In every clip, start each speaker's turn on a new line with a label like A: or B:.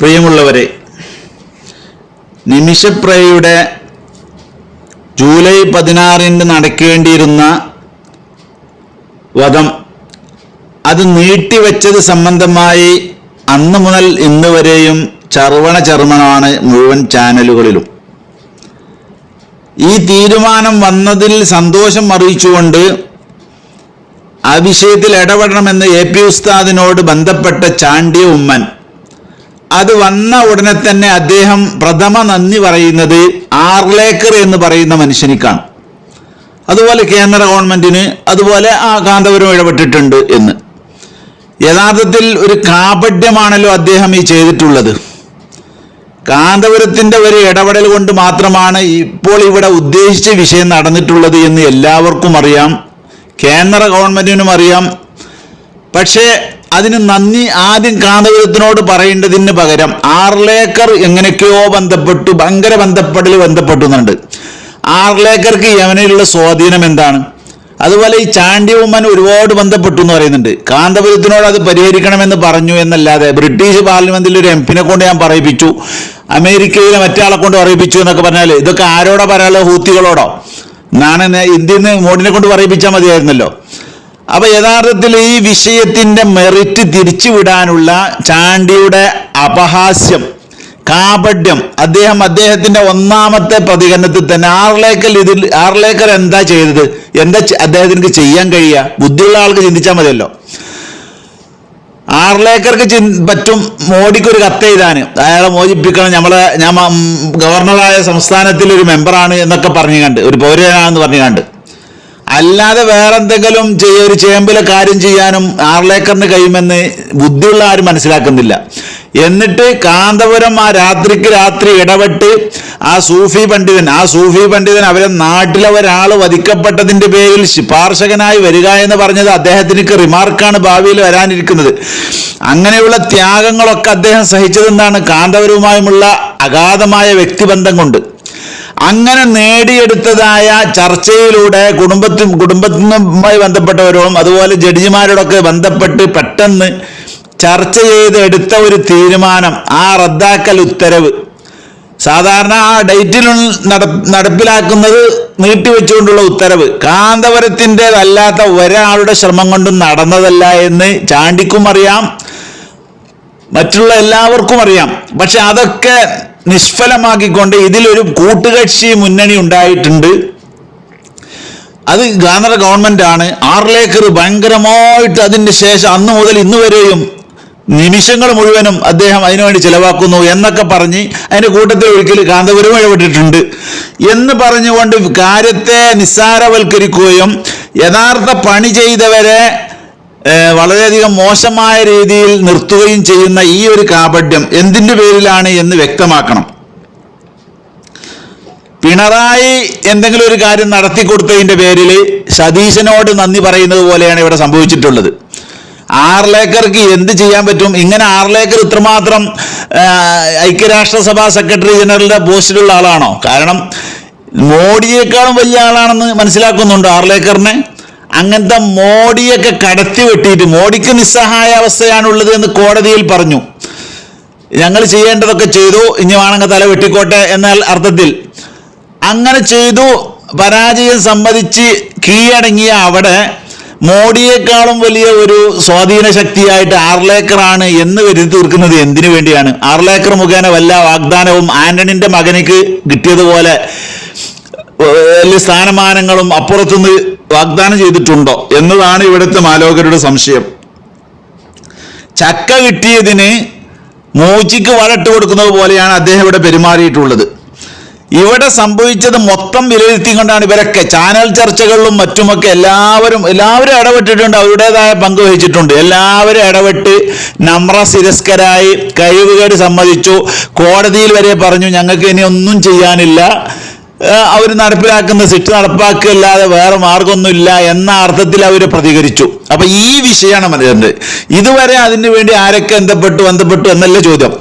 A: പ്രിയമുള്ളവരെ നിമിഷപ്രയയുടെ ജൂലൈ പതിനാറിന് നടക്കേണ്ടിയിരുന്ന വധം അത് നീട്ടിവെച്ചത് സംബന്ധമായി അന്ന് മുതൽ ഇന്ന് വരെയും ചർവണ ചർമ്മണമാണ് മുഴുവൻ ചാനലുകളിലും. ഈ തീരുമാനം വന്നതിൽ സന്തോഷം അറിയിച്ചുകൊണ്ട് ആ വിഷയത്തിൽ ഇടപെടണമെന്ന് എ പി ഉസ്താദിനോട് ബന്ധപ്പെട്ട ചാണ്ടിയ ഉമ്മൻ അത് വന്ന ഉടനെ തന്നെ അദ്ദേഹം പ്രഥമ നന്ദി പറയുന്നത് ആർലേക്കർ എന്ന് പറയുന്ന മനുഷ്യനിക്കാണ്. അതുപോലെ കേന്ദ്ര ഗവൺമെന്റിന് അതുപോലെ ആ കാന്തപുരം ഇടപെട്ടിട്ടുണ്ട് എന്ന്. യഥാർത്ഥത്തിൽ ഒരു കാപഡ്യമാണല്ലോ അദ്ദേഹം ഈ ചെയ്തിട്ടുള്ളത്. കാന്തപുരത്തിന്റെ ഒരു ഇടപെടൽ കൊണ്ട് മാത്രമാണ് ഇപ്പോൾ ഇവിടെ ഉദ്ദേശിച്ച വിഷയം നടന്നിട്ടുള്ളത് എന്ന് എല്ലാവർക്കും അറിയാം. കേന്ദ്ര ഗവൺമെന്റിനും അറിയാം. പക്ഷേ അതിന് നന്ദി ആദ്യം കാന്തപുരത്തിനോട് പറയേണ്ടതിന് പകരം ആർലേക്കർ എങ്ങനെയൊക്കെയോ ബന്ധപ്പെട്ടു ഭയങ്കര ബന്ധപ്പെടൽ ബന്ധപ്പെട്ടുന്നുണ്ട് ആർലേക്കർക്ക് യമനിലുള്ള സ്വാധീനം എന്താണ്? അതുപോലെ ഈ ചാണ്ടിയമ്മൻ ഒരുപാട് ബന്ധപ്പെട്ടു എന്ന് പറയുന്നുണ്ട്. കാന്തപുരത്തിനോട് അത് പരിഹരിക്കണമെന്ന് പറഞ്ഞു എന്നല്ലാതെ ബ്രിട്ടീഷ് പാർലമെന്റിൽ ഒരു എംപിനെ കൊണ്ട് ഞാൻ പറയിപ്പിച്ചു അമേരിക്കയിലെ മറ്റാളെ കൊണ്ട് പറയിപ്പിച്ചു എന്നൊക്കെ പറഞ്ഞാൽ ഇതൊക്കെ ആരോടാ പറയാനുള്ളത്? ഹൂത്തികളോടോ? എന്നാണ് ഇന്ത്യയിൽ നിന്ന് മോഡിനെ കൊണ്ട് പറയിപ്പിച്ചാൽ മതിയായിരുന്നല്ലോ. അപ്പൊ യഥാർത്ഥത്തിൽ ഈ വിഷയത്തിന്റെ മെറിറ്റ് തിരിച്ചുവിടാനുള്ള ചാണ്ടിയുടെ അപഹാസ്യം കാപഡ്യം അദ്ദേഹം അദ്ദേഹത്തിന്റെ ഒന്നാമത്തെ പ്രതികരണത്തിൽ തന്നെ ആർലേക്കർ ഇതിൽ ആർലേക്കർ എന്താ ചെയ്തത്? എന്താ അദ്ദേഹത്തിന് ചെയ്യാൻ കഴിയുക? ബുദ്ധിയുള്ള ആൾക്ക് ചിന്തിച്ചാൽ മതിയല്ലോ. ആർലേക്കർക്ക് ചി പറ്റും മോഡിക്ക് ഒരു കത്ത് എഴുതാന് അയാളെ മോചിപ്പിക്കണം. നമ്മളെ ഞാൻ ഗവർണറായ സംസ്ഥാനത്തിൽ ഒരു മെമ്പറാണ് എന്നൊക്കെ പറഞ്ഞു കണ്ട്. ഒരു പൗരനാണെന്ന് പറഞ്ഞു കണ്ട്. അല്ലാതെ വേറെന്തെങ്കിലും ചെയ്യ ഒരു ചേമ്പിലെ കാര്യം ചെയ്യാനും ആർലേക്കറിന് കഴിയുമെന്ന് ബുദ്ധിയുള്ള ആരും മനസ്സിലാക്കുന്നില്ല. എന്നിട്ട് കാന്തപുരം ആ രാത്രിക്ക് രാത്രി ഇടപെട്ട് ആ സൂഫി പണ്ഡിതൻ ആ സൂഫി പണ്ഡിതൻ അവരെ നാട്ടിലെ ഒരാൾ വധിക്കപ്പെട്ടതിന്റെ പേരിൽ ശിപാർശകനായി വരിക എന്ന് പറഞ്ഞത് അദ്ദേഹത്തിന് റിമാർക്കാണ് ഭാവിയിൽ വരാനിരിക്കുന്നത്. അങ്ങനെയുള്ള ത്യാഗങ്ങളൊക്കെ അദ്ദേഹം സഹിച്ചതെന്നാണ് കാന്തപുരവുമായുമുള്ള അഗാധമായ വ്യക്തിബന്ധം കൊണ്ട്. അങ്ങനെ നേടിയെടുത്തതായ ചർച്ചയിലൂടെ കുടുംബത്തിൽ കുടുംബത്തിനുമായി ബന്ധപ്പെട്ടവരും അതുപോലെ ജഡ്ജിമാരോടൊക്കെ ബന്ധപ്പെട്ട് പെട്ടെന്ന് ചർച്ച ചെയ്ത് എടുത്ത ഒരു തീരുമാനം ആ റദ്ദാക്കൽ ഉത്തരവ്. സാധാരണ ആ ഡേറ്റിൽ നട നടപ്പിലാക്കുന്നത് നീട്ടിവെച്ചുകൊണ്ടുള്ള ഉത്തരവ്. കാന്തപുരത്തിന്റെതല്ലാത്ത ഒരാളുടെ ശ്രമം കൊണ്ടും നടന്നതല്ല എന്ന് ചാണ്ടിക്കും അറിയാം. മറ്റുള്ള എല്ലാവർക്കും അറിയാം. പക്ഷെ അതൊക്കെ നിഷ്ഫലമാക്കിക്കൊണ്ട് ഇതിലൊരു കൂട്ടുകക്ഷി മുന്നണി ഉണ്ടായിട്ടുണ്ട്. അത് ഗാന്ധര ഗവൺമെന്റ് ആണ്. ആറിലേക്കർ ഭയങ്കരമായിട്ട് അതിന്റെ ശേഷം അന്ന് മുതൽ ഇന്ന് വരെയും നിമിഷങ്ങൾ മുഴുവനും അദ്ദേഹം അതിനുവേണ്ടി ചിലവാക്കുന്നു എന്നൊക്കെ പറഞ്ഞ് അതിന്റെ കൂട്ടത്തിൽ ഒരിക്കൽ കാന്തപുരം ഇടപെട്ടിട്ടുണ്ട്. എന്ന് പറഞ്ഞുകൊണ്ട് കാര്യത്തെ നിസ്സാരവൽക്കരിക്കുകയും യഥാർത്ഥ പണി ചെയ്തവരെ വളരെയധികം മോശമായ രീതിയിൽ നിർത്തുകയും ചെയ്യുന്ന ഈ ഒരു കാപഡ്യം എന്തിന്റെ പേരിലാണ് എന്ന് വ്യക്തമാക്കണം. പിണറായി എന്തെങ്കിലും ഒരു കാര്യം നടത്തി കൊടുത്തതിന്റെ പേരിൽ സതീശനോട് നന്ദി പറയുന്നത് പോലെയാണ് ഇവിടെ സംഭവിച്ചിട്ടുള്ളത്. ആർലേക്കർക്ക് എന്ത് ചെയ്യാൻ പറ്റും? ഇങ്ങനെ ആർലേക്കർ ഇത്രമാത്രം ഐക്യരാഷ്ട്രസഭാ സെക്രട്ടറി ജനറലിന്റെ പോസ്റ്റിലുള്ള ആളാണോ? കാരണം മോഡിയേക്കാളും വലിയ ആളാണെന്ന് മനസ്സിലാക്കുന്നുണ്ട് ആർലേക്കറിനെ അങ്ങനത്തെ മോഡിയൊക്കെ കടത്തി വെട്ടിയിട്ട് മോഡിക്ക് നിസ്സഹായ അവസ്ഥയാണുള്ളത് എന്ന് കോടതിയിൽ പറഞ്ഞു. ഞങ്ങൾ ചെയ്യേണ്ടതൊക്കെ ചെയ്തു ഇനി വേണമെങ്കിൽ തല വെട്ടിക്കോട്ടെ എന്ന അർത്ഥത്തിൽ. അങ്ങനെ ചെയ്തു പരാജയം സമ്മതിച്ച് കീഴടങ്ങിയ അവിടെ മോഡിയേക്കാളും വലിയ ഒരു സ്വാധീന ശക്തിയായിട്ട് ആർലേക്കറാണ് എന്ന് വരുത്തി തീർക്കുന്നത് എന്തിനു വേണ്ടിയാണ്? ആർലേക്കർ മുഖേന വല്ല വാഗ്ദാനവും ആന്റണിന്റെ മകനിക്ക് കിട്ടിയതുപോലെ വലിയ സ്ഥാനമാനങ്ങളും അപ്പുറത്തുനിന്ന് വാഗ്ദാനം ചെയ്തിട്ടുണ്ടോ എന്നതാണ് ഇവിടുത്തെ മാലോകരുടെ സംശയം. ചക്ക കിട്ടിയതിന് മൂച്ചിക്ക് വളട്ട് കൊടുക്കുന്നത് പോലെയാണ് അദ്ദേഹം ഇവിടെ പെരുമാറിയിട്ടുള്ളത്. ഇവിടെ സംഭവിച്ചത് മൊത്തം വിലയിരുത്തിക്കൊണ്ടാണ് ഇവരൊക്കെ. ചാനൽ ചർച്ചകളിലും മറ്റുമൊക്കെ എല്ലാവരും എല്ലാവരും ഇടപെട്ടിട്ടുണ്ട്. അവരുടേതായ പങ്ക് വഹിച്ചിട്ടുണ്ട്. എല്ലാവരും ഇടപെട്ട് നമ്ര സിരസ്കരായി കഴിവുകേട് സമ്മതിച്ചു. കോടതിയിൽ വരെ പറഞ്ഞു ഞങ്ങൾക്ക് ഇനി ഒന്നും ചെയ്യാനില്ല. അവർ നടപ്പിലാക്കുന്ന സിറ്റ് നടപ്പാക്കുകയല്ലാതെ വേറെ മാർഗമൊന്നുമില്ല എന്ന അർത്ഥത്തിൽ അവർ പ്രതികരിച്ചു. അപ്പൊ ഈ വിഷയമാണ് മനസ്സിലുണ്ട് ഇതുവരെ അതിനു വേണ്ടി ആരൊക്കെ എന്തപ്പെട്ടു ബന്ധപ്പെട്ടു എന്നല്ല ചോദ്യം.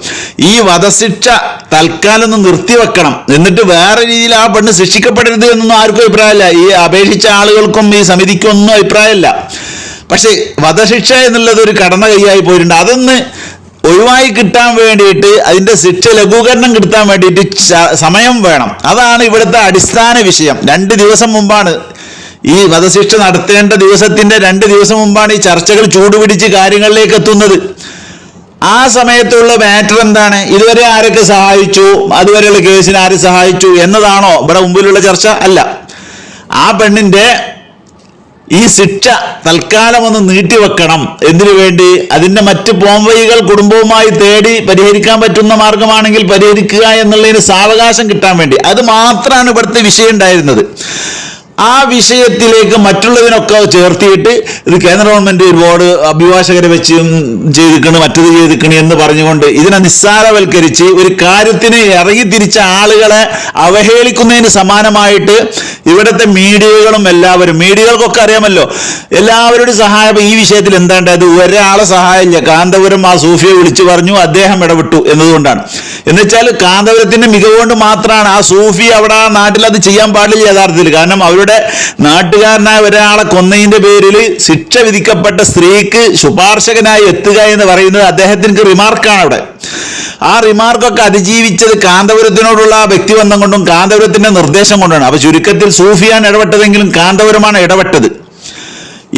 A: ഈ വധശിക്ഷ തൽക്കാലം ഒന്ന് നിർത്തിവെക്കണം. എന്നിട്ട് വേറെ രീതിയിൽ ആ പെണ്ണ് ശിക്ഷിക്കപ്പെടരുത് എന്നൊന്നും ആർക്കും അഭിപ്രായമില്ല. ഈ അപേക്ഷിച്ച ആളുകൾക്കും ഈ സമിതിക്കും ഒന്നും അഭിപ്രായമില്ല. പക്ഷേ വധശിക്ഷ എന്നുള്ളത് ഒരു കടന്ന കൈയായി പോയിട്ടുണ്ട്. അതൊന്ന് ഒഴിവായി കിട്ടാൻ വേണ്ടിയിട്ട് അതിന്റെ ശിക്ഷ ലഘൂകരണം കിട്ടാൻ വേണ്ടിയിട്ട് സമയം വേണം. അതാണ് ഇവിടുത്തെ അടിസ്ഥാന വിഷയം. രണ്ട് ദിവസം മുമ്പാണ് ഈ വധശിക്ഷ നടത്തേണ്ട ദിവസത്തിന്റെ രണ്ട് ദിവസം മുമ്പാണ് ഈ ചർച്ചകൾ ചൂടുപിടിച്ച് കാര്യങ്ങളിലേക്ക് എത്തുന്നത്. ആ സമയത്തുള്ള മാറ്റർ എന്താണ്? ഇതുവരെ ആരൊക്കെ സഹായിച്ചു? അതുവരെയുള്ള കേസിന് ആര് സഹായിച്ചു? എന്നതാണോ ഇവിടെ മുമ്പിലുള്ള ചർച്ച? അല്ല. ആ പെണ്ണിന്റെ ഈ ശിക്ഷ തൽക്കാലം ഒന്ന് നീട്ടിവെക്കണം. എന്തിനു വേണ്ടി? അതിന്റെ മറ്റ് പോംവഴികൾ കുടുംബവുമായി തേടി പരിഹരിക്കാൻ പറ്റുന്ന മാർഗമാണെങ്കിൽ പരിഹരിക്കുക എന്നുള്ളതിന് സാവകാശം കിട്ടാൻ വേണ്ടി. അത് മാത്രമാണ് ഇവിടുത്തെ വിഷയം ഉണ്ടായിരുന്നത്. ആ വിഷയത്തിലേക്ക് മറ്റുള്ളതിനൊക്കെ ചേർത്തിയിട്ട് ഇത് കേന്ദ്ര ഗവൺമെന്റ് ഒരുപാട് അഭിഭാഷകരെ വെച്ച് ചെയ്തിക്കണ് മറ്റത് ചെയ്തിക്കണ് എന്ന് പറഞ്ഞുകൊണ്ട് ഇതിനെ നിസ്സാരവൽക്കരിച്ച് ഒരു കാര്യത്തിന് ഇറങ്ങി തിരിച്ച ആളുകളെ അവഹേളിക്കുന്നതിന് സമാനമായിട്ട് ഇവിടുത്തെ മീഡിയകളും എല്ലാവരും മീഡിയകൾക്കൊക്കെ അറിയാമല്ലോ എല്ലാവരുടെ സഹായം ഈ വിഷയത്തിൽ എന്താണ്ടത് ഒരാളെ സഹായമില്ല. കാന്തപുരം ആ സൂഫിയെ വിളിച്ചു പറഞ്ഞു അദ്ദേഹം ഇടപെട്ടു എന്നതുകൊണ്ടാണ്. എന്നുവെച്ചാൽ കാന്തപുരത്തിന്റെ മികവുകൊണ്ട് മാത്രമാണ് ആ സൂഫി അവിടെ ആ നാട്ടിൽ അത് ചെയ്യാൻ പാടില്ല യഥാർത്ഥത്തിൽ. കാരണം അവരുടെ നാട്ടുകാരനായ ഒരാളെ കൊന്നതിന്റെ പേരിൽ ശിക്ഷ വിധിക്കപ്പെട്ട സ്ത്രീക്ക് ശുപാർശകനായി എത്തുക എന്ന് പറയുന്നത് അദ്ദേഹത്തിന് റിമാർക്കാണ് അവിടെ. ആ റിമാർക്കൊക്കെ അതിജീവിച്ചത് കാന്തപുരത്തിനോടുള്ള വ്യക്തിബന്ധം കൊണ്ടും കാന്തപുരത്തിന്റെ നിർദ്ദേശം കൊണ്ടാണ് അപ്പൊ ചുരുക്കത്തിൽ സൂഫിയാൻ ഇടപെട്ടതെങ്കിലും കാന്തപുരമാണ് ഇടപെട്ടത്.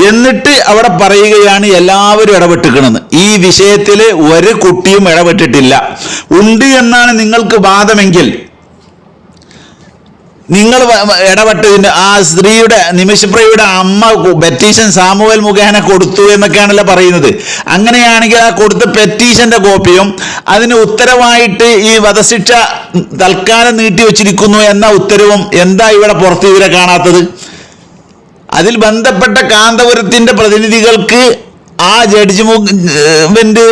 A: എന്നിട്ട് അവിടെ പറയുകയാണ് എല്ലാവരും ഇടപെട്ടിക്കണമെന്ന് ഈ വിഷയത്തിൽ ഒരു കുട്ടിയും ഇടപെട്ടിട്ടില്ല. ഉണ്ട് എന്നാണ് നിങ്ങൾക്ക് വാദമെങ്കിൽ നിങ്ങൾ ഇടപെട്ടതിന് ആ സ്ത്രീയുടെ നിമിഷപ്രയുടെ അമ്മ പെറ്റീഷൻ സാമുവൽ മുഖേന കൊടുത്തു എന്നൊക്കെയാണല്ലോ പറയുന്നത്. അങ്ങനെയാണെങ്കിൽ ആ കൊടുത്ത പെറ്റീഷന്റെ കോപ്പിയും അതിന് ഉത്തരവായിട്ട് ഈ വധശിക്ഷ തൽക്കാലം നീട്ടിവെച്ചിരിക്കുന്നു എന്ന ഉത്തരവും എന്താ ഇവിടെ പുറത്ത് ഇവരെ കാണാത്തത്? അതിൽ ബന്ധപ്പെട്ട കാന്തപുരത്തിന്റെ പ്രതിനിധികൾക്ക് ആ ജഡ്ജ്മെന്റ്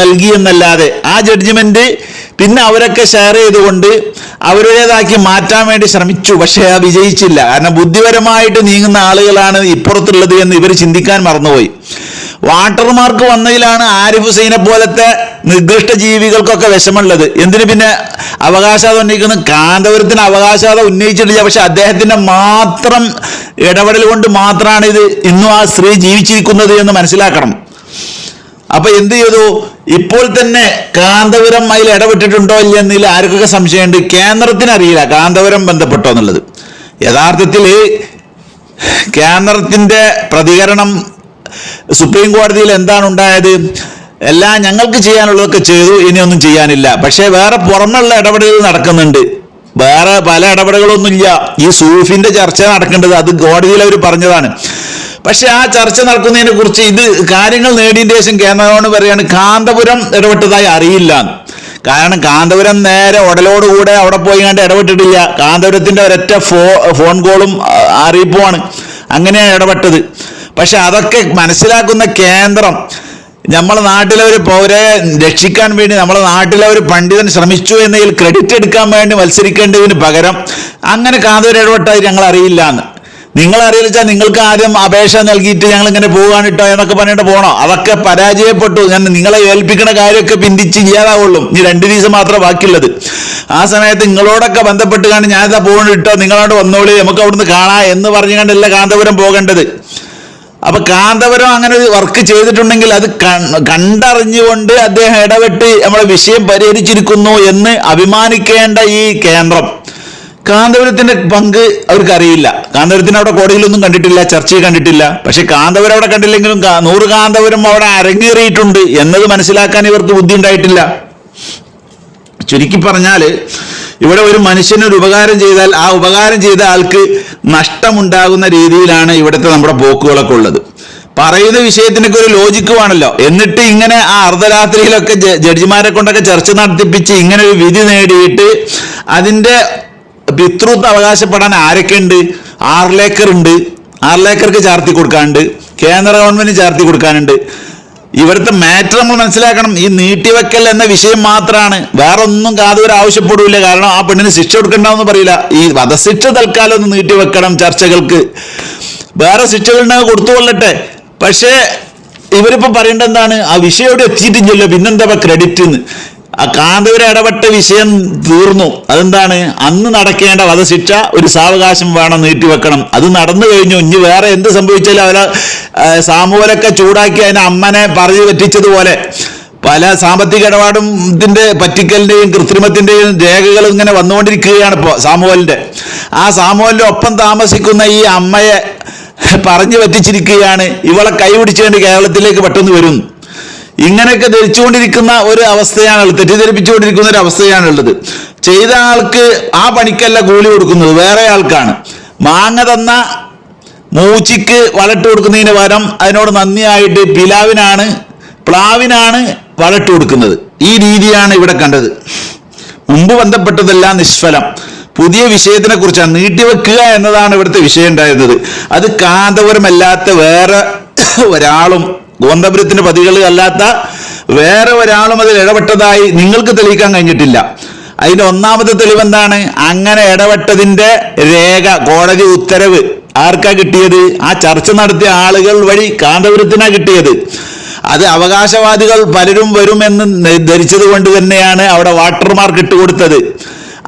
A: നൽകി എന്നല്ലാതെ ആ ജഡ്ജ്മെന്റ് പിന്നെ അവരൊക്കെ ഷെയർ ചെയ്തുകൊണ്ട് അവരുടേതാക്കി മാറ്റാൻ വേണ്ടി ശ്രമിച്ചു. പക്ഷേ ആ വിജയിച്ചില്ല. കാരണം ബുദ്ധിപരമായിട്ട് നീങ്ങുന്ന ആളുകളാണ് ഇപ്പുറത്തുള്ളത് എന്ന് ഇവർ ചിന്തിക്കാൻ മറന്നുപോയി. വാട്ടർമാർക്ക് വന്നതിലാണ് ആരിഫ് ഹുസൈനെ പോലത്തെ നിർദ്ദിഷ്ട ജീവികൾക്കൊക്കെ വിഷമുള്ളത് എന്തിന് പിന്നെ അവകാശവാദം ഉന്നയിക്കുന്ന കാന്തപുരത്തിന് അവകാശവാദം ഉന്നയിച്ചിട്ടില്ല. പക്ഷെ അദ്ദേഹത്തിന്റെ മാത്രം ഇടപെടൽ കൊണ്ട് മാത്രമാണ് ഇത് ഇന്നും ആ സ്ത്രീ ജീവിച്ചിരിക്കുന്നത് എന്ന് മനസ്സിലാക്കണം. അപ്പൊ എന്ത് ചെയ്തു? ഇപ്പോൾ തന്നെ കാന്തപുരം അതിൽ ഇടപെട്ടിട്ടുണ്ടോ ഇല്ല എന്നതിൽ ആർക്കൊക്കെ സംശയമുണ്ട്? കേന്ദ്രത്തിന് അറിയില്ല കാന്തപുരം ബന്ധപ്പെട്ടോ എന്നുള്ളത്. യഥാർത്ഥത്തിൽ കേന്ദ്രത്തിന്റെ പ്രതികരണം സുപ്രീം കോടതിയിൽ എന്താണ് ഉണ്ടായത്? എല്ലാം ഞങ്ങൾക്ക് ചെയ്യാനുള്ളതൊക്കെ ചെയ്തു ഇനിയൊന്നും ചെയ്യാനില്ല. പക്ഷേ വേറെ പുറമെയുള്ള ഇടപെടലുകൾ നടക്കുന്നുണ്ട്. വേറെ പല ഇടപെടലുകളൊന്നുമില്ല. ഈ സൂഫിന്റെ ചർച്ച നടക്കേണ്ടത് അത് കോടതിയിൽ അവർ പറഞ്ഞതാണ്. പക്ഷെ ആ ചർച്ച നടക്കുന്നതിനെ കുറിച്ച് ഇത് കാര്യങ്ങൾ നേടിയതിന് ശേഷം കേന്ദ്രമാണ് പറയാണ് കാന്തപുരം ഇടപെട്ടതായി അറിയില്ല. കാരണം കാന്തപുരം നേരെ ഉടലോടുകൂടെ അവിടെ പോയി കണ്ട് ഇടപെട്ടിട്ടില്ല. കാന്തപുരത്തിന്റെ ഒരൊറ്റ ഫോ ഫോൺ കോളും അറിയിപ്പുമാണ്. അങ്ങനെയാണ് ഇടപെട്ടത്. പക്ഷെ അതൊക്കെ മനസ്സിലാക്കുന്ന കേന്ദ്രം നമ്മളെ നാട്ടിലെ ഒരു പൗരയെ രക്ഷിക്കാൻ വേണ്ടി നമ്മളെ നാട്ടിലെ ഒരു പണ്ഡിതൻ ശ്രമിച്ചു എന്നതിൽ ക്രെഡിറ്റ് എടുക്കാൻ വേണ്ടി മത്സരിക്കേണ്ടതിന് പകരം അങ്ങനെ കാതൊരു ഇടപെട്ടത് ഞങ്ങൾ അറിയില്ല എന്ന് നിങ്ങൾ അറിയിച്ചാൽ നിങ്ങൾക്ക് ആദ്യം അപേക്ഷ നൽകിയിട്ട് ഞങ്ങൾ ഇങ്ങനെ പോകാൻ ഇട്ടോ എന്നൊക്കെ പറഞ്ഞിട്ട് പോകണോ അതൊക്കെ പരാജയപ്പെട്ടു. ഞാൻ നിങ്ങളെ ഏൽപ്പിക്കുന്ന കാര്യമൊക്കെ പിന്തിച്ച് ചെയ്യാതാവുള്ളൂ ഇനി രണ്ട് ദിവസം മാത്രമേ ബാക്കിയുള്ളത്. ആ സമയത്ത് നിങ്ങളോടൊക്കെ ബന്ധപ്പെട്ട് കാണി ഞാനിതാ പോകണിട്ടോ നിങ്ങളോട് വന്നോളി. നമുക്ക് അവിടുന്ന് കാണാം എന്ന് പറഞ്ഞു കണ്ടല്ല കാന്തപുരം പോകേണ്ടത്. അപ്പൊ കാന്തപുരം അങ്ങനെ ഒരു വർക്ക് ചെയ്തിട്ടുണ്ടെങ്കിൽ അത് കണ്ടറിഞ്ഞുകൊണ്ട് അദ്ദേഹം ഇടപെട്ട് നമ്മളെ വിഷയം പരിഹരിച്ചിരിക്കുന്നു എന്ന് അഭിമാനിക്കേണ്ട ഈ കേന്ദ്രം. കാന്തപുരത്തിന്റെ പങ്ക് അവർക്കറിയില്ല. കാന്തപുരത്തിന് അവിടെ കോടതിയിലൊന്നും കണ്ടിട്ടില്ല ചർച്ചയിൽ കണ്ടിട്ടില്ല. പക്ഷെ കാന്തപുരം അവിടെ കണ്ടില്ലെങ്കിലും നൂറ് കാന്തപുരം അവിടെ അരങ്ങേറിയിട്ടുണ്ട് എന്നത് മനസ്സിലാക്കാൻ ഇവർക്ക് ബുദ്ധി ഉണ്ടായിട്ടില്ല ചുരുക്കി പറഞ്ഞാൽ ഇവിടെ ഒരു മനുഷ്യനൊരു ഉപകാരം ചെയ്താൽ ആ ഉപകാരം ചെയ്ത ആൾക്ക് നഷ്ടമുണ്ടാകുന്ന രീതിയിലാണ് ഇവിടുത്തെ നമ്മുടെ പോക്കുകളൊക്കെ ഉള്ളത്. പറയുന്ന വിഷയത്തിനൊക്കെ ഒരു ലോജിക്ക് വേണമല്ലോ എന്നിട്ട് ഇങ്ങനെ ആ അർദ്ധരാത്രിയിലൊക്കെ ജഡ്ജിമാരെ കൊണ്ടൊക്കെ ചർച്ച നടത്തിപ്പിച്ച് ഇങ്ങനെ ഒരു വിധി നേടിയിട്ട് അതിന്റെ പിതൃത്വം അവകാശപ്പെടാൻ ആരൊക്കെ ഉണ്ട്? ആറിലേക്കർ ഉണ്ട്. ആറിലേക്കർക്ക് ചാർത്തി കൊടുക്കാനുണ്ട്. കേന്ദ്ര ഗവൺമെന്റ് ചാർത്തി കൊടുക്കാനുണ്ട്. ഇവിടുത്തെ മാറ്റർ നമ്മൾ മനസ്സിലാക്കണം. ഈ നീട്ടിവെക്കൽ എന്ന വിഷയം മാത്രമാണ് വേറെ ഒന്നും കാതൂർ ആവശ്യപ്പെടില്ല കാരണം ആ പെണ്ണിന് ശിക്ഷ കൊടുക്കണ്ടെന്ന് പറയില്ല. ഈ വധശിക്ഷ തൽക്കാലം ഒന്ന് നീട്ടിവെക്കണം ചർച്ചകൾക്ക്. വേറെ ശിക്ഷകളുണ്ടെങ്കിൽ കൊടുത്തുകൊള്ളട്ടെ. പക്ഷേ ഇവരിപ്പോ പറയേണ്ടത് എന്താണ്? ആ വിഷയം എവിടെ എത്തിയിട്ടില്ലല്ലോ. പിന്നെന്താ ക്രെഡിറ്റ് എന്ന് ആ കാന്തപുര ഇടപെട്ട വിഷയം തീർന്നു. അതെന്താണ്? അന്ന് നടക്കേണ്ട വധശിക്ഷ ഒരു സാവകാശം വേണം നീട്ടിവെക്കണം അത് നടന്നു കഴിഞ്ഞു. ഇനി വേറെ എന്ത് സംഭവിച്ചാലും അവരെ സാമൂലൊക്കെ ചൂടാക്കി അതിനെ അമ്മനെ പറഞ്ഞു പറ്റിച്ചതുപോലെ. പല സാമ്പത്തിക ഇടപാടും ഇതിന്റെ പറ്റിക്കലിന്റെയും കൃത്രിമത്തിന്റെയും രേഖകൾ ഇങ്ങനെ വന്നുകൊണ്ടിരിക്കുകയാണ് ഇപ്പോൾ സാമൂഹലിന്റെ ആ സാമൂഹലിന്റെ ഒപ്പം താമസിക്കുന്ന ഈ അമ്മയെ പറഞ്ഞു പറ്റിച്ചിരിക്കുകയാണ്. ഇവളെ കൈപിടിച്ചുകൊണ്ട് കേരളത്തിലേക്ക് പെട്ടെന്ന് വരും. ഇങ്ങനെയൊക്കെ ധരിച്ചുകൊണ്ടിരിക്കുന്ന ഒരു അവസ്ഥയാണുള്ളത്. തെറ്റിദ്ധരിപ്പിച്ചുകൊണ്ടിരിക്കുന്ന ഒരു അവസ്ഥയാണുള്ളത്. ചെയ്ത ആൾക്ക് ആ പണിക്കല്ല കൂലി കൊടുക്കുന്നത് വേറെ ആൾക്കാണ്. മാങ്ങ തന്ന മൂച്ചിക്ക് വളട്ട് കൊടുക്കുന്നതിന് പകരം അതിനോട് നന്ദിയായിട്ട് പിലാവിനാണ് പ്ലാവിനാണ് വളട്ട് കൊടുക്കുന്നത്. ഈ രീതിയാണ് ഇവിടെ കണ്ടത്. മുമ്പ് ബന്ധപ്പെട്ടതെല്ലാം നിഷ്ഫലം. പുതിയ വിഷയത്തിനെ കുറിച്ചാണ് നീട്ടിവെക്കുക എന്നതാണ് ഇവിടുത്തെ വിഷയം ഉണ്ടായിരുന്നത്. അത് കാന്തപുരമല്ലാത്ത വേറെ ഒരാളും ഗോന്തപുരത്തിന്റെ പതികൾ അല്ലാത്ത വേറെ ഒരാളും അതിൽ ഇടപെട്ടതായി നിങ്ങൾക്ക് തെളിയിക്കാൻ കഴിഞ്ഞിട്ടില്ല. അതിന്റെ ഒന്നാമത്തെ തെളിവ് എന്താണ് അങ്ങനെ ഇടപെട്ടതിന്റെ രേഖ കോടതി ഉത്തരവ് ആർക്കാ കിട്ടിയത്? ആ ചർച്ച നടത്തിയ ആളുകൾ വഴി കാന്തപുരത്തിനാ കിട്ടിയത്. അത് അവകാശവാദികൾ പലരും വരുമെന്ന് ധരിച്ചത് കൊണ്ട് തന്നെയാണ് അവിടെ വാട്ടർമാർക്ക് ഇട്ടുകൊടുത്തത്.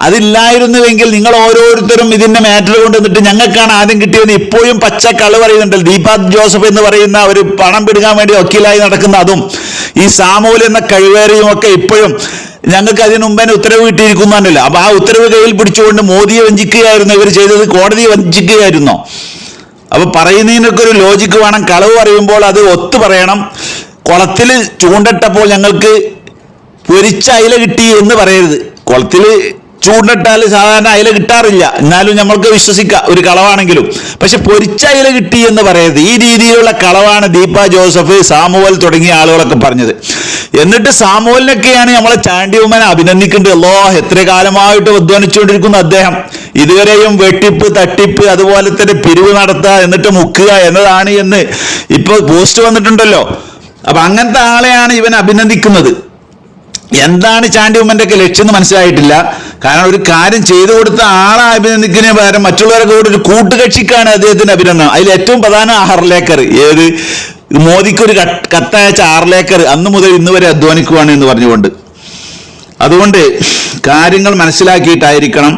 A: അതില്ലായിരുന്നുവെങ്കിൽ നിങ്ങൾ ഓരോരുത്തരും ഇതിന്റെ മാറ്റർ കൊണ്ടുവന്നിട്ട് ഞങ്ങൾക്കാണ് ആദ്യം കിട്ടിയത് ഇപ്പോഴും പച്ച കൾ പറയുന്നുണ്ട്. ദീപാ ജോസഫ് എന്ന് പറയുന്ന ഒരു പണം പിടുങ്ങാൻ വേണ്ടി വക്കീലായി നടക്കുന്ന അതും ഈ സാമൂൽ എന്ന കഴിവേറിയും ഒക്കെ ഇപ്പോഴും ഞങ്ങൾക്ക് അതിനു മുമ്പേ ഉത്തരവ് കിട്ടിയിരിക്കുന്നതല്ല അപ്പൊ ആ ഉത്തരവ് കയ്യിൽ പിടിച്ചുകൊണ്ട് മോദിയെ വഞ്ചിക്കുകയായിരുന്നു. ഇവർ ചെയ്തത് കോടതിയെ വഞ്ചിക്കുകയായിരുന്നു. അപ്പൊ പറയുന്നതിനൊക്കെ ഒരു ലോജിക്ക് വേണം. കളവ് പറയുമ്പോൾ അത് ഒത്തു പറയണം. കുളത്തിൽ ചൂണ്ടട്ടപ്പോൾ ഞങ്ങൾക്ക് പൊരിച്ച അയില കിട്ടി എന്ന് പറയരുത്. കുളത്തിൽ ചൂണ്ടിട്ടാൽ സാധാരണ അയില കിട്ടാറില്ല. എന്നാലും നമ്മൾക്ക് വിശ്വസിക്കാം ഒരു കളവാണെങ്കിലും. പക്ഷെ പൊരിച്ച അയില കിട്ടി എന്ന് പറയുന്നത് ഈ രീതിയിലുള്ള കളവാണ് ദീപ ജോസഫ് സാമുവൽ തുടങ്ങിയ ആളുകളൊക്കെ പറഞ്ഞത്. എന്നിട്ട് സാമുവലിനൊക്കെയാണ് നമ്മളെ ചാണ്ടിയമ്മനെ അഭിനന്ദിക്കേണ്ടത്. അല്ലോ എത്ര കാലമായിട്ട് അധ്വാനിച്ചുകൊണ്ടിരിക്കുന്ന അദ്ദേഹം. ഇതുവരെയും വെട്ടിപ്പ് തട്ടിപ്പ് അതുപോലെ തന്നെ പിരിവ് നടത്തുക എന്നിട്ട് മുക്കുക എന്നതാണ് എന്ന് ഇപ്പൊ പോസ്റ്റ് വന്നിട്ടുണ്ടല്ലോ. അപ്പൊ അങ്ങനത്തെ ആളെയാണ് ഇവൻ അഭിനന്ദിക്കുന്നത്. എന്താണ് ചാണ്ടി ഉമ്മന്റെ ഒക്കെ ലക്ഷ്യം എന്ന് മനസ്സിലായിട്ടില്ല. കാരണം ഒരു കാര്യം ചെയ്തു കൊടുത്ത ആളെ അഭിനന്ദിക്കുന്നതിന് പകരം മറ്റുള്ളവരൊക്കെ കൂടെ ഒരു കൂട്ടുകക്ഷിക്കാണ് അദ്ദേഹത്തിന്റെ അഭിനന്ദനം. അതിൽ ഏറ്റവും പ്രധാന ആഹർലേക്കർ ഏത് മോദിക്ക് ഒരു കത്ത് കത്തയച്ച ആർലേക്കർ അന്ന് മുതൽ ഇന്ന് വരെ അധ്വാനിക്കുവാണ് എന്ന് പറഞ്ഞുകൊണ്ട്. അതുകൊണ്ട് കാര്യങ്ങൾ മനസ്സിലാക്കിയിട്ടായിരിക്കണം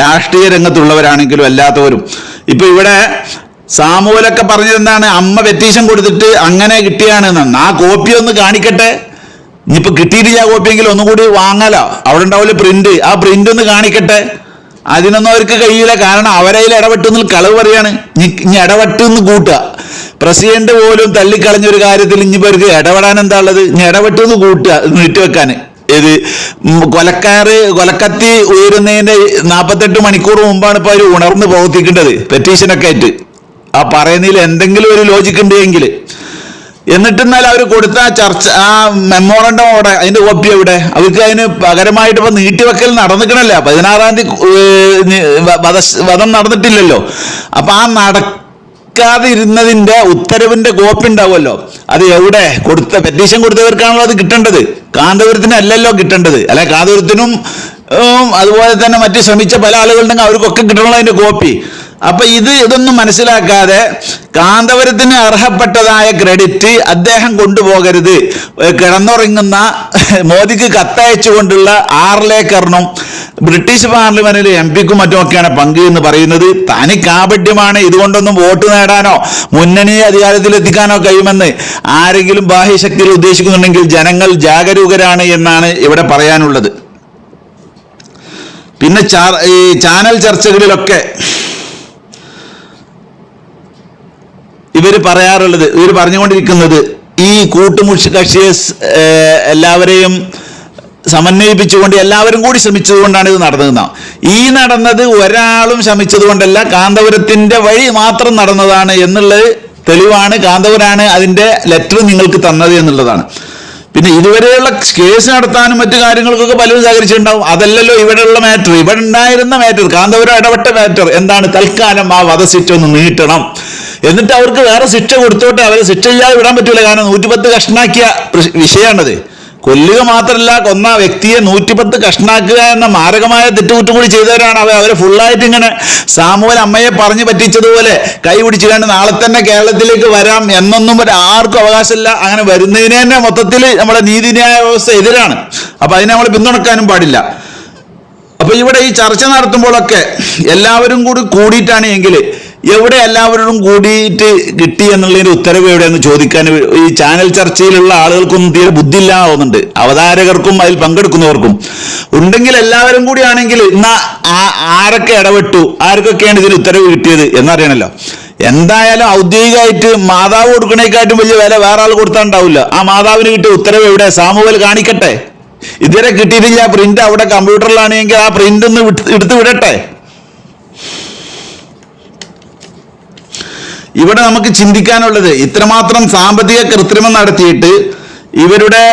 A: രാഷ്ട്രീയ രംഗത്തുള്ളവരാണെങ്കിലും അല്ലാത്തവരും. ഇപ്പൊ ഇവിടെ സാമൂലൊക്കെ പറഞ്ഞതെന്താണ് അമ്മ വ്യത്യാസം കൊടുത്തിട്ട് അങ്ങനെ കിട്ടിയാണ് ആ കോപ്പി ഒന്ന് കാണിക്കട്ടെ? ഇനിയിപ്പോ കിട്ടിയിട്ടില്ല കോപ്പിയെങ്കിൽ കോപ്പിയെങ്കിലും ഒന്നും കൂടി വാങ്ങാലോ. അവിടെ ഉണ്ടാവില്ല പ്രിന്റ് ആ പ്രിന്റ് ഒന്ന് കാണിക്കട്ടെ. അതിനൊന്നും അവർക്ക് കഴിയില്ല കാരണം അവരതിൽ ഇടപെട്ടുന്ന കളവ് പറയാണ്. ഇനി ഇനി ഇടപെട്ടെന്ന് കൂട്ടുക. പ്രസിഡന്റ് പോലും തള്ളിക്കളഞ്ഞ ഒരു കാര്യത്തിൽ ഇനിയിപ്പോ അവർക്ക് ഇടപെടാൻ എന്താ ഉള്ളത്? ഇനി ഇടപെട്ടെന്ന് കൂട്ടുക. നീട്ടിവെക്കാൻ ഇത് കൊലക്കാറ് കൊലക്കത്തി ഉയരുന്നതിന്റെ നാൽപ്പത്തെട്ട് മണിക്കൂർ മുമ്പാണ് ഇപ്പൊ അവർ ഉണർന്ന് പ്രവർത്തിക്കേണ്ടത്. പെറ്റീഷനൊക്കെ ആയിട്ട്. ആ പറയുന്നതിൽ എന്തെങ്കിലും ഒരു ലോജിക്ക് ഉണ്ട് എങ്കിൽ എന്നിട്ട് എന്നാൽ അവർ കൊടുത്ത ചർച്ച ആ മെമ്മോറണ്ടം അവിടെ അതിന്റെ കോപ്പി എവിടെ? അവർക്ക് അതിന് പകരമായിട്ട് ഇപ്പൊ നീട്ടിവെക്കൽ നടന്നിക്കണല്ല? പതിനാറാം തീയതി വധം നടന്നിട്ടില്ലല്ലോ. അപ്പൊ ആ നടക്കാതെ ഇരുന്നതിന്റെ ഉത്തരവിന്റെ കോപ്പി ഉണ്ടാവുമല്ലോ. അത് എവിടെ? കൊടുത്ത പെറ്റീഷൻ കൊടുത്തവർക്കാണല്ലോ അത് കിട്ടേണ്ടത്. കാന്തപുരത്തിന് അല്ലല്ലോ കിട്ടേണ്ടത്. അല്ലെ കാന്തപുരത്തിനും അതുപോലെ തന്നെ മറ്റ് ശ്രമിച്ച പല ആളുകളുണ്ടെങ്കിൽ അവർക്കൊക്കെ കിട്ടണമല്ലോ അതിന്റെ കോപ്പി അപ്പൊ ഇത് ഇതൊന്നും മനസ്സിലാക്കാതെ കാന്തപുരത്തിന് അർഹപ്പെട്ടതായ ക്രെഡിറ്റ് അദ്ദേഹം കൊണ്ടുപോകരുത്. കിടന്നുറങ്ങുന്ന മോദിക്ക് കത്തയച്ചുകൊണ്ടുള്ള ആർലേക്കറിനും ബ്രിട്ടീഷ് പാർലമെന്റിലെ എം പിക്കും മറ്റുമൊക്കെയാണ് പങ്ക് എന്ന് പറയുന്നത്. തനി കാപട്യമാണ് ഇതുകൊണ്ടൊന്നും വോട്ട് നേടാനോ മുന്നണിയെ അധികാരത്തിലെത്തിക്കാനോ കഴിയുമെന്ന് ആരെങ്കിലും ബാഹ്യശക്തിയിൽ ഉദ്ദേശിക്കുന്നുണ്ടെങ്കിൽ ജനങ്ങൾ ജാഗരൂകരാണ് എന്നാണ് ഇവിടെ പറയാനുള്ളത്. പിന്നെ ഈ ചാനൽ ചർച്ചകളിലൊക്കെ ഇവർ പറയാറുള്ളത് ഇവർ പറഞ്ഞുകൊണ്ടിരിക്കുന്നത് ഈ കൂട്ടുമുഷ് കക്ഷിയെ എല്ലാവരെയും സമന്വയിപ്പിച്ചുകൊണ്ട് എല്ലാവരും കൂടി ശ്രമിച്ചതുകൊണ്ടാണ് ഇത് നടന്നതെന്നാ. ഈ നടന്നത് ഒരാളും ശ്രമിച്ചത് കൊണ്ടല്ല കാന്തപുരത്തിന്റെ വഴി മാത്രം നടന്നതാണ് എന്നുള്ളത് തെളിവാണ്. കാന്തപുരാണ് അതിന്റെ ലെറ്റർ നിങ്ങൾക്ക് തന്നത് എന്നുള്ളതാണ്. പിന്നെ ഇതുവരെയുള്ള കേസ് നടത്താനും മറ്റു കാര്യങ്ങൾക്കൊക്കെ പലരും സഹകരിച്ചിട്ടുണ്ടാവും. അതല്ലല്ലോ ഇവിടെയുള്ള മാറ്റർ ഇവിടെ ഉണ്ടായിരുന്ന മാറ്റർ കാന്തപുരം ഇടപെട്ട മാറ്റർ എന്താണ്? തൽക്കാലം ആ വധശിക്ഷ ഒന്ന് നീട്ടണം. എന്നിട്ട് അവർക്ക് വേറെ ശിക്ഷ കൊടുത്തോട്ടെ. അവരെ ശിക്ഷ ചെയ്യാതെ വിടാൻ പറ്റൂല. കാരണം നൂറ്റിപ്പത്ത് കഷ്ണാക്കിയ വിഷയമാണത് കൊല്ലുക മാത്രമല്ല കൊന്ന വ്യക്തിയെ നൂറ്റിപ്പത്ത് കഷ്ണാക്കുക എന്ന മാരകമായ തെറ്റുകുറ്റം കൂടി ചെയ്തവരാണ് അവർ അവരെ ഫുള്ളായിട്ട് ഇങ്ങനെ സാമൂഹ്യ അമ്മയെ പറഞ്ഞു പറ്റിച്ചതുപോലെ കൈ പിടിച്ചു കണ്ട് നാളെ തന്നെ കേരളത്തിലേക്ക് വരാം എന്നൊന്നും ആർക്കും അവകാശമില്ല. അങ്ങനെ വരുന്നതിന് തന്നെ മൊത്തത്തിൽ നമ്മുടെ നീതിന്യായ വ്യവസ്ഥ എതിരാണ്. അപ്പൊ അതിനെ നമ്മൾ പിന്തുണക്കാനും പാടില്ല. അപ്പൊ ഇവിടെ ഈ ചർച്ച നടത്തുമ്പോഴൊക്കെ എല്ലാവരും കൂടി കൂടിയിട്ടാണ് എങ്കിൽ എവിടെ എല്ലാവരോടും കൂടിയിട്ട് കിട്ടി എന്നുള്ളതിന്റെ ഉത്തരവ് എവിടെയെന്ന് ചോദിക്കാൻ ഈ ചാനൽ ചർച്ചയിലുള്ള ആളുകൾക്കൊന്നും തീരെ ബുദ്ധിയില്ലാവുന്നുണ്ട് അവതാരകർക്കും അതിൽ പങ്കെടുക്കുന്നവർക്കും. ഉണ്ടെങ്കിൽ എല്ലാവരും കൂടി ആണെങ്കിൽ ആ- ആരൊക്കെ ഇടപെട്ടു ആർക്കൊക്കെയാണ് ഇതിന് ഉത്തരവ് കിട്ടിയത് എന്നറിയണല്ലോ. എന്തായാലും ഔദ്യോഗികമായിട്ട് മാതാവ് കൊടുക്കണേക്കാട്ടും വലിയ വില വേറെ ആൾ കൊടുത്താൽ ഉണ്ടാവില്ല ആ മാതാവിന് കിട്ടിയ ഉത്തരവ് എവിടെ? സാമൂഹ്യം കാണിക്കട്ടെ. ഇതുവരെ കിട്ടിയിട്ടില്ല പ്രിന്റ് അവിടെ കമ്പ്യൂട്ടറിലാണെങ്കിൽ ആ പ്രിന്റ് ഒന്ന് എടുത്ത് വിടട്ടെ. ഇവിടെ നമുക്ക് ചിന്തിക്കാനുള്ളത് ഇത്രമാത്രം സാമ്പത്തിക കൃത്രിമം നടത്തിയിട്ട് ഇവരുടെ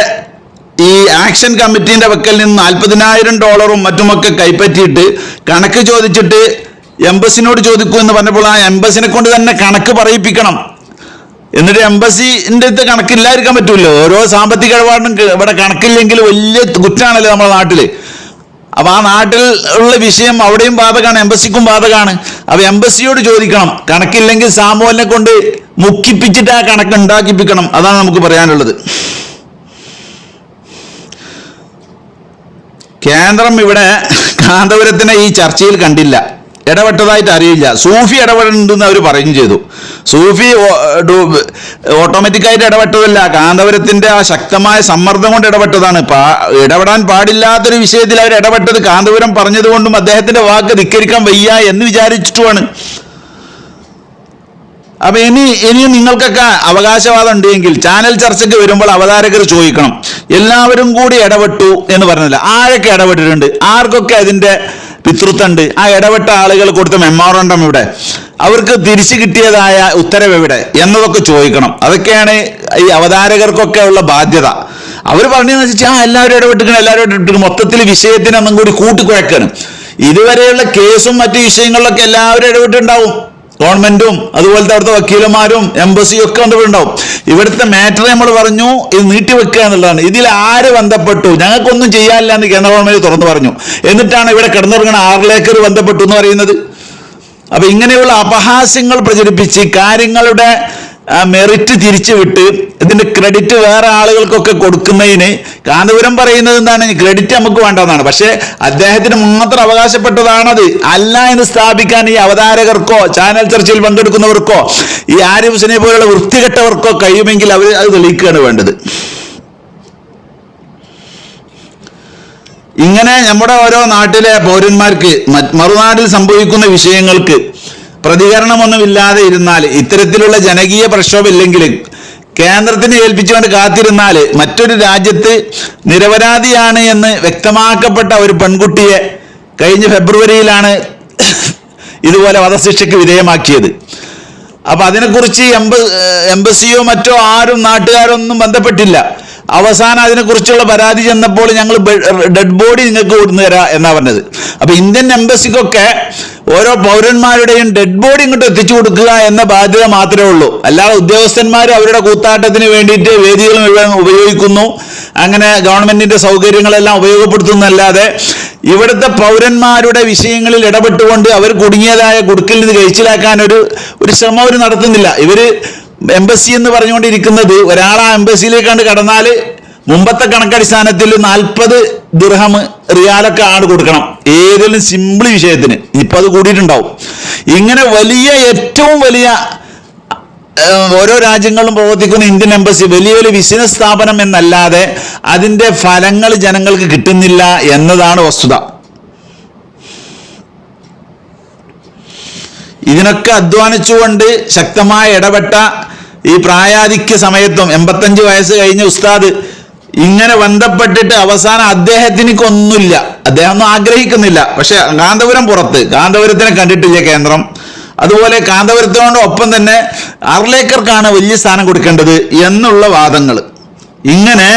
A: ഈ ആക്ഷൻ കമ്മിറ്റീന്റെ വക്കൽ നിന്ന് നാൽപ്പതിനായിരം ഡോളറും മറ്റുമൊക്കെ കൈപ്പറ്റിയിട്ട് കണക്ക് ചോദിച്ചിട്ട് എംബസിനോട് ചോദിക്കൂ എന്ന് പറഞ്ഞപ്പോൾ ആ എംബസിനെ കൊണ്ട് തന്നെ കണക്ക് പറയിപ്പിക്കണം. എന്നിട്ട് എംബസിന്റെ അടുത്ത് കണക്കില്ലായിരിക്കാൻ പറ്റൂല്ലോ. ഓരോ സാമ്പത്തിക ഇടപാടിനും ഇവിടെ കണക്കില്ലെങ്കിൽ വലിയ കുറ്റാണല്ലോ നമ്മുടെ നാട്ടിൽ. അപ്പൊ ആ നാട്ടിൽ ഉള്ള വിഷയം അവിടെയും ബാധകമാണ് എംബസിക്കും ബാധകമാണ് അപ്പൊ എംബസിയോട് ചോദിക്കണം കണക്കില്ലെങ്കിൽ സാമൂഹലിനെ കൊണ്ട് മുക്കിപ്പിച്ചിട്ട് ആ കണക്ക് ഉണ്ടാക്കിപ്പിക്കണം. അതാണ് നമുക്ക് പറയാനുള്ളത്. കേന്ദ്രം ഇവിടെ കാന്തപുരത്തിനെ ഈ ചർച്ചയിൽ കണ്ടില്ല. ഇടപെട്ടതായിട്ട് അറിയില്ല. സൂഫി ഇടപെടുന്നുണ്ടെന്ന് അവർ പറയുകയും ചെയ്തു. സൂഫി ഓട്ടോമാറ്റിക്കായിട്ട് ഇടപെട്ടതല്ല. കാന്തപുരത്തിന്റെ ആ ശക്തമായ സമ്മർദ്ദം കൊണ്ട് ഇടപെട്ടതാണ്. പാ ഇടപെടാൻ പാടില്ലാത്തൊരു വിഷയത്തിൽ അവർ ഇടപെട്ടത് കാന്തപുരം പറഞ്ഞതുകൊണ്ടും അദ്ദേഹത്തിന്റെ വാക്ക് ധിക്കരിക്കാൻ വയ്യ എന്ന് വിചാരിച്ചിട്ടുമാണ്. അപ്പൊ ഇനി ഇനിയും നിങ്ങൾക്കൊക്കെ അവകാശവാദം ഉണ്ടെങ്കിൽ ചാനൽ ചർച്ചയ്ക്ക് വരുമ്പോൾ അവതാരകർ ചോദിക്കണം. എല്ലാവരും കൂടി ഇടപെട്ടു എന്ന് പറഞ്ഞില്ല ആരൊക്കെ ഇടപെട്ടിട്ടുണ്ട്? ആർക്കൊക്കെ അതിന്റെ പിതൃത്വമുണ്ട് ആ ഇടപെട്ട ആളുകൾ കൊടുത്ത മെമ്മോറണ്ടം ഇവിടെ. അവർക്ക് തിരിച്ചു കിട്ടിയതായ ഉത്തരവ് എവിടെ? എന്നതൊക്കെ ചോദിക്കണം. അതൊക്കെയാണ് ഈ അവതാരകർക്കൊക്കെ ഉള്ള ബാധ്യത. അവർ പറഞ്ഞതെന്ന് വെച്ചാൽ ആ എല്ലാവരും ഇടപെട്ടിക്കണം എല്ലാവരും ഇടപെട്ടിക്കണം മൊത്തത്തിൽ വിഷയത്തിനൊന്നും കൂടി കൂട്ടിക്കുഴക്കണം. ഇതുവരെയുള്ള കേസും മറ്റു വിഷയങ്ങളിലൊക്കെ എല്ലാവരും ഇടപെട്ടുണ്ടാവും ഗവൺമെന്റും അതുപോലത്തെ അവിടുത്തെ വക്കീലന്മാരും എംബസിയും ഒക്കെ ഉണ്ടാവും ഇവിടുത്തെ മാറ്റർ നമ്മൾ പറഞ്ഞു ഇത് നീട്ടിവെക്കുക എന്നുള്ളതാണ്. ഇതിൽ ആര് ബന്ധപ്പെട്ടു? ഞങ്ങൾക്കൊന്നും ചെയ്യാനില്ല എന്ന് കേന്ദ്ര ഗവൺമെന്റ് തുറന്നു പറഞ്ഞു. എന്നിട്ടാണ് ഇവിടെ കിടന്നുറങ്ങുന്ന ആറിലേക്കർ ബന്ധപ്പെട്ടു എന്ന് പറയുന്നത്. അപ്പൊ ഇങ്ങനെയുള്ള അപഹാസ്യങ്ങൾ പ്രചരിപ്പിച്ച് കാര്യങ്ങളുടെ മെറിറ്റ് തിരിച്ചു വിട്ട് ഇതിന്റെ ക്രെഡിറ്റ് വേറെ ആളുകൾക്കൊക്കെ കൊടുക്കുന്നതിന് കാന്തപുരം പറയുന്നത് എന്താണ്? ക്രെഡിറ്റ് നമുക്ക് വേണ്ടതെന്നാണ് പക്ഷേ അദ്ദേഹത്തിന് മാത്രം അവകാശപ്പെട്ടതാണത്. അല്ല എന്ന് സ്ഥാപിക്കാൻ ഈ അവതാരകർക്കോ ചാനൽ ചർച്ചയിൽ പങ്കെടുക്കുന്നവർക്കോ ഈ ആരിഫ് പോലുള്ള വൃത്തികെട്ടവർക്കോ കഴിയുമെങ്കിൽ അവർ അത് തെളിയിക്കുകയാണ് വേണ്ടത്. ഇങ്ങനെ നമ്മുടെ ഓരോ നാട്ടിലെ പൗരന്മാർക്ക് മറുനാട്ടിൽ സംഭവിക്കുന്ന വിഷയങ്ങൾക്ക് പ്രതികരണമൊന്നുമില്ലാതെ ഇരുന്നാൽ ഇത്തരത്തിലുള്ള ജനകീയ പ്രക്ഷോഭം ഇല്ലെങ്കിൽ കേന്ദ്രത്തിന് ഏൽപ്പിച്ചുകൊണ്ട് കാത്തിരുന്നാൽ മറ്റൊരു രാജ്യത്ത് നിരപരാധിയാണ് എന്ന് വ്യക്തമാക്കപ്പെട്ട ഒരു പെൺകുട്ടിയെ കഴിഞ്ഞ ഫെബ്രുവരിയിലാണ് ഇതുപോലെ വധശിക്ഷയ്ക്ക് വിധേയമാക്കിയത്. അപ്പൊ അതിനെക്കുറിച്ച് എംബ എംബസിയോ മറ്റോ ആരും നാട്ടുകാരോ ഒന്നും ബന്ധപ്പെട്ടില്ല. അവസാനം അതിനെക്കുറിച്ചുള്ള പരാതി ചെന്നപ്പോൾ ഞങ്ങൾ ഡെഡ് ബോഡി നിങ്ങൾക്ക് കൊടുന്നു തരാം എന്നാ പറഞ്ഞത്. അപ്പൊ ഇന്ത്യൻ എംബസിക്കൊക്കെ ഓരോ പൗരന്മാരുടെയും ഡെഡ് ബോഡി ഇങ്ങോട്ട് എത്തിച്ചു കൊടുക്കുക എന്ന ബാധ്യത മാത്രമേ ഉള്ളൂ. അല്ലാതെ ഉദ്യോഗസ്ഥന്മാർ അവരുടെ കൂത്താട്ടത്തിന് വേണ്ടിയിട്ട് വേദികൾ മുഴുവൻ ഉപയോഗിക്കുന്നു. അങ്ങനെ ഗവൺമെന്റിന്റെ സൗകര്യങ്ങളെല്ലാം ഉപയോഗപ്പെടുത്തുന്നല്ലാതെ ഇവിടുത്തെ പൗരന്മാരുടെ വിഷയങ്ങളിൽ ഇടപെട്ടുകൊണ്ട് അവർ കുടുങ്ങിയതായ കുടുക്കിൽ നിന്ന് കഴിച്ചിലാക്കാൻ ഒരു ഒരു ശ്രമം അവർ നടത്തുന്നില്ല. ഇവർ എംബസി എന്ന് പറഞ്ഞുകൊണ്ടിരിക്കുന്നത് ഒരാൾ ആ എംബസിയിലേക്കാണ്ട് കടന്നാൽ മുമ്പത്തെ കണക്കടിസ്ഥാനത്തിൽ നാൽപ്പത് ദിർഹം റിയാലൊക്കെ ആണ് കൊടുക്കണം. ഏതെങ്കിലും സിമ്പിൾ വിഷയത്തിന്. ഇപ്പൊ അത് കൂടിയിട്ടുണ്ടാവും. ഇങ്ങനെ വലിയ ഏറ്റവും വലിയ ഓരോ രാജ്യങ്ങളും പ്രവർത്തിക്കുന്ന ഇന്ത്യൻ എംബസി വലിയ വലിയ ബിസിനസ് സ്ഥാപനം എന്നല്ലാതെ അതിന്റെ ഫലങ്ങൾ ജനങ്ങൾക്ക് കിട്ടുന്നില്ല എന്നതാണ് വസ്തുത. ഇതിനൊക്കെ അധ്വാനിച്ചുകൊണ്ട് ശക്തമായ ഇടപെട്ട ഈ പ്രായാധിക്യ സമയത്തും എൺപത്തഞ്ച് വയസ്സ് കഴിഞ്ഞ ഉസ്താദ് ഇങ്ങനെ ബന്ധപ്പെട്ടിട്ട് അവസാനം അദ്ദേഹത്തിനൊന്നുമില്ല അദ്ദേഹം ഒന്നും ആഗ്രഹിക്കുന്നില്ല. പക്ഷെ കാന്തപുരം പുറത്ത് കാന്തപുരത്തിനെ കണ്ടിട്ടില്ല കേന്ദ്രം. അതുപോലെ കാന്തപുരത്തിനോട് ഒപ്പം തന്നെ അർലേക്കർക്കാണ് വലിയ സ്ഥാനം കൊടുക്കേണ്ടത് എന്നുള്ള വാദങ്ങൾ. ഇങ്ങനെ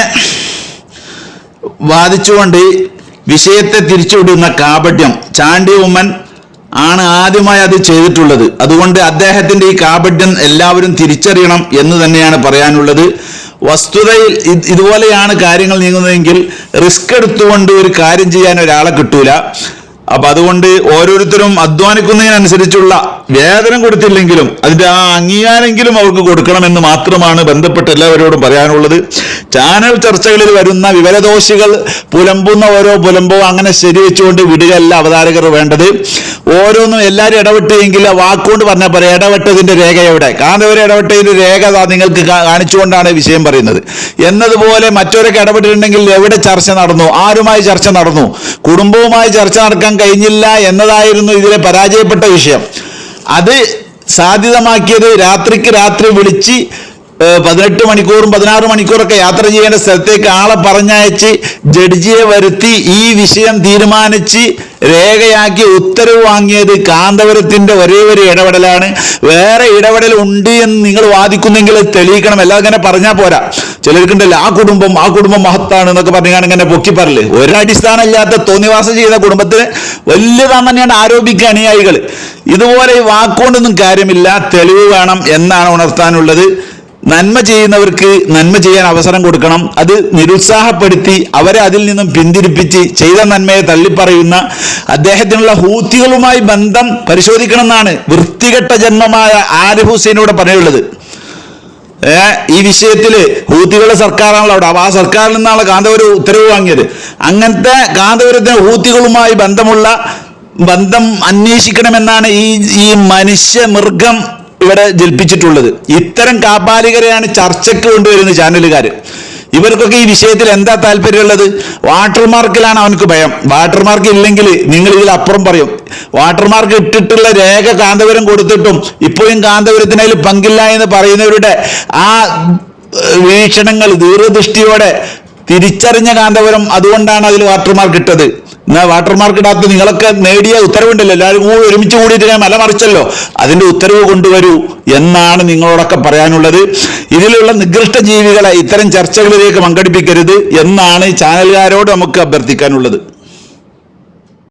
A: വാദിച്ചുകൊണ്ട് വിഷയത്തെ തിരിച്ചുവിടുന്ന കാപട്യം ചാണ്ടി ഉമ്മൻ ആണ് ആദ്യമായി അത് ചെയ്തിട്ടുള്ളത്. അതുകൊണ്ട് അദ്ദേഹത്തിന്റെ ഈ കാപട്യം എല്ലാവരും തിരിച്ചറിയണം എന്ന് തന്നെയാണ് പറയാനുള്ളത്. വസ്തുതയിൽ ഇതുപോലെയാണ് കാര്യങ്ങൾ നീങ്ങുന്നതെങ്കിൽ റിസ്ക് എടുത്തുകൊണ്ട് ഒരു കാര്യം ചെയ്യാൻ ഒരാളെ കിട്ടൂല. അപ്പൊ അതുകൊണ്ട് ഓരോരുത്തരും അധ്വാനിക്കുന്നതിനനുസരിച്ചുള്ള വേതനം കൊടുത്തില്ലെങ്കിലും അതിന്റെ ആ അംഗീകാരമെങ്കിലും അവർക്ക് കൊടുക്കണമെന്ന് മാത്രമാണ് ബന്ധപ്പെട്ട് എല്ലാവരോടും പറയാനുള്ളത്. ചാനൽ ചർച്ചകളിൽ വരുന്ന വിവരദോഷികൾ പുലമ്പുന്ന ഓരോ പുലമ്പോ അങ്ങനെ ശരിവെച്ചുകൊണ്ട് വിടുകയല്ല അവതാരകർ വേണ്ടത്. ഓരോന്നും എല്ലാവരും ഇടപെട്ടെങ്കിൽ വാക്കുകൊണ്ട് പറഞ്ഞാൽ പറയാം ഇടപെട്ടതിന്റെ രേഖ എവിടെ? കാന്തവരെ ഇടപെട്ടതിന്റെ രേഖ നിങ്ങൾക്ക് കാണിച്ചുകൊണ്ടാണ് വിഷയം പറയുന്നത്. എന്നതുപോലെ മറ്റവരൊക്കെ ഇടപെട്ടിട്ടുണ്ടെങ്കിൽ എവിടെ ചർച്ച നടന്നു? ആരുമായി ചർച്ച നടന്നു? കുടുംബവുമായി ചർച്ച നടക്കാൻ കഴിഞ്ഞില്ല എന്നതായിരുന്നു ഇതിലെ പരാജയപ്പെട്ട വിഷയം. അത് സാധ്യതമാക്കിയത് രാത്രിക്ക് രാത്രി വിളിച്ച് പതിനെട്ട് മണിക്കൂറും പതിനാറ് മണിക്കൂറൊക്കെ യാത്ര ചെയ്യേണ്ട സ്ഥലത്തേക്ക് ആളെ പറഞ്ഞയച്ച് ജഡ്ജിയെ വരുത്തി ഈ വിഷയം തീരുമാനിച്ച് രേഖയാക്കി ഉത്തരവ് വാങ്ങിയത് കാന്തപുരത്തിന്റെ ഒരേ ഒരു ഇടപെടലാണ്. വേറെ ഇടപെടൽ ഉണ്ട് എന്ന് നിങ്ങൾ വാദിക്കുന്നെങ്കിൽ തെളിയിക്കണം. എല്ലാം ഇങ്ങനെ പറഞ്ഞാൽ പോരാ. ചിലർക്കുണ്ടല്ലോ ആ കുടുംബം ആ കുടുംബം മഹത്താണ് എന്നൊക്കെ പറഞ്ഞാണ് ഇങ്ങനെ പൊക്കി പറൽ ഒരടിസ്ഥാനമില്ലാത്ത തോന്നിവാസം ചെയ്ത കുടുംബത്തിന് വലിയതാന്ന് തന്നെയാണ് ആരോപിക്കുക അനുയായികൾ ഇതുപോലെ ഈ വാക്കുകൊണ്ടൊന്നും കാര്യമില്ല തെളിവ് വേണം എന്നാണ് ഉണർത്താനുള്ളത്. നന്മ ചെയ്യുന്നവർക്ക് നന്മ ചെയ്യാൻ അവസരം കൊടുക്കണം. അത് നിരുത്സാഹപ്പെടുത്തി അവരെ അതിൽ നിന്നും പിന്തിരിപ്പിച്ച് ചെയ്ത നന്മയെ തള്ളിപ്പറയുന്ന അദ്ദേഹത്തിനുള്ള ഹൂത്തികളുമായി ബന്ധം പരിശോധിക്കണം എന്നാണ് വൃത്തികെട്ട ജന്മമായ ആരിഫ് ഹുസൈനോട് പറയുള്ളത് ഏ, ഈ വിഷയത്തിൽ ഹൂത്തികളുടെ സർക്കാരാണല്ലോ അവിടെ. ആ സർക്കാരിൽ നിന്നാണ് കാന്തപുരം ഉത്തരവ് വാങ്ങിയത്. അങ്ങനത്തെ കാന്തപുരത്തിന് ഹൂത്തികളുമായി ബന്ധമുള്ള ബന്ധം അന്വേഷിക്കണമെന്നാണ് ഈ ഈ മനുഷ്യ മൃഗം ഇവിടെ ജൽപ്പിച്ചിട്ടുള്ളത്. ഇത്തരം കാപ്പാലികരെയാണ് ചർച്ചയ്ക്ക് കൊണ്ടുവരുന്നത് ചാനലുകാർ ഇവർക്കൊക്കെ ഈ വിഷയത്തിൽ എന്താ താല്പര്യമുള്ളത്? വാട്ടർമാർക്കിലാണ് അവനക്ക് ഭയം. വാട്ടർമാർക്ക് ഇല്ലെങ്കിൽ നിങ്ങൾ ഇതിൽ അപ്പുറം പറയും. വാട്ടർമാർക്ക് ഇട്ടിട്ടുള്ള രേഖ കാന്തപുരം കൊടുത്തിട്ടും ഇപ്പോഴും കാന്തപുരത്തിന് അതിൽ പങ്കില്ല എന്ന് പറയുന്നവരുടെ ആ വീക്ഷണങ്ങൾ ദീർഘദൃഷ്ടിയോടെ തിരിച്ചറിഞ്ഞ കാന്തപുരം അതുകൊണ്ടാണ് അതിൽ വാട്ടർമാർക്ക് ഇട്ടത്. എന്നാൽ വാട്ടർമാർക്ക് ഇടാത്ത നിങ്ങളൊക്കെ നേടിയ ഉത്തരവുണ്ടല്ലോ. എല്ലാവരും കൂടി ഒരുമിച്ച് കൂടിയിട്ട് ഞാൻ മലമറിച്ചല്ലോ അതിന്റെ ഉത്തരവ് കൊണ്ടുവരൂ എന്നാണ് നിങ്ങളോടൊക്കെ പറയാനുള്ളത്. ഇതിലുള്ള നികൃഷ്ട ജീവികളെ ഇത്തരം ചർച്ചകളിലേക്ക് പങ്കെടുപ്പിക്കരുത് എന്നാണ് ചാനലുകാരോട് നമുക്ക് അഭ്യർത്ഥിക്കാനുള്ളത്.